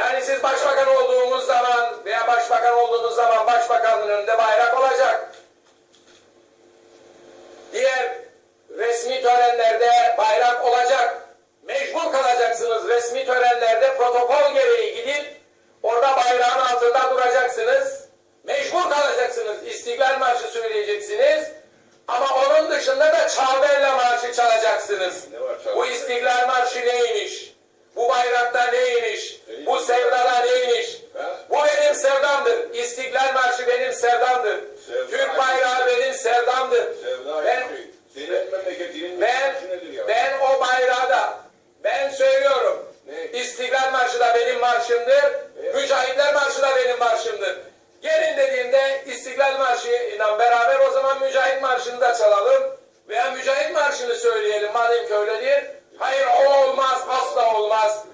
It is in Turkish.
Yani siz başbakan olduğunuz zaman veya başbakan olduğunuz zaman başbakanın önünde bayrak olacak. Diğer resmi törenlerde bayrak olacak. Mecbur kalacaksınız resmi törenlerde protokol gereği gidip orada bayrağın altında duracaksınız. Mecbur kalacaksınız. İstiklal Marşı söyleyeceksiniz. Ama onun dışında da Çağberle Marşı çalacaksınız. Bu İstiklal Marşı neymiş? sevdamdır. İstiklal Marşı benim sevdamdır. Sevda Türk bayrağı benim sevdamdır. Ben, ben, ben, o bayrağda ben söylüyorum. İstiklal Marşı da benim marşımdır. Evet. Mücahitler Marşı da benim marşımdır. Gelin dediğinde İstiklal Marşı'yla beraber o zaman Mücahit Marşı'nı da çalalım. Veya Mücahit Marşı'nı söyleyelim madem ki öyle. Hayır o olmaz asla olmaz.